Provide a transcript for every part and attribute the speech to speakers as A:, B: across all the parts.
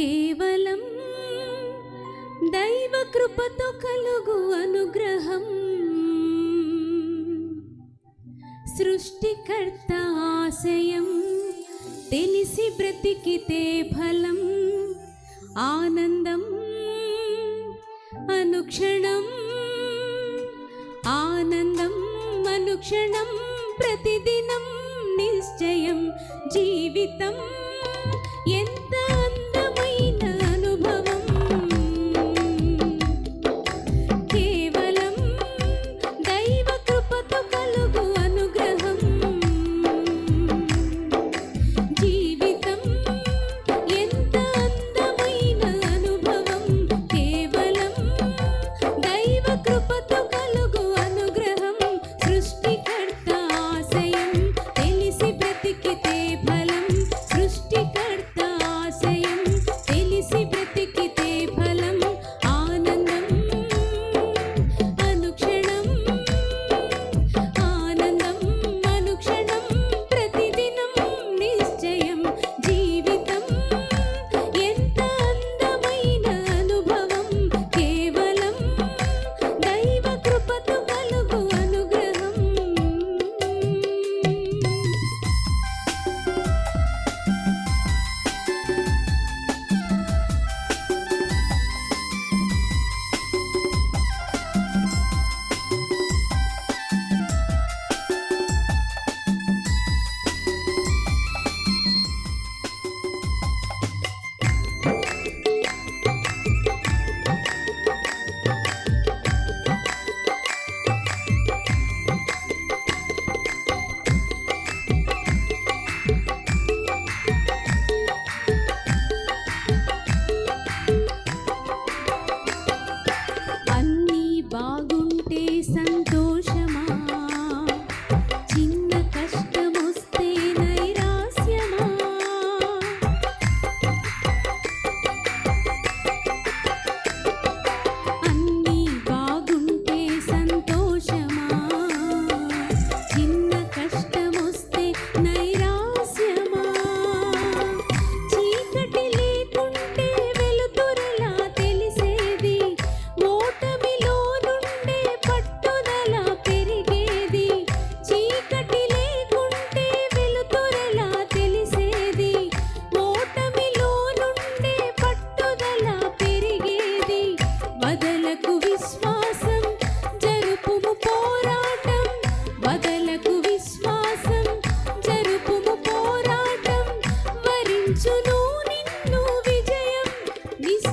A: కేవలం దైవ కృపతో కలుగు అనుగ్రహం. సృష్టికర్త ఆశయం తెలిసి బ్రతికితే ఫలం ఆనందం అనుక్షణం ఆనందం అనుక్షణం ప్రతిదినం నిశ్చయం జీవితం.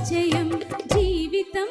A: పరిచయం జీవితం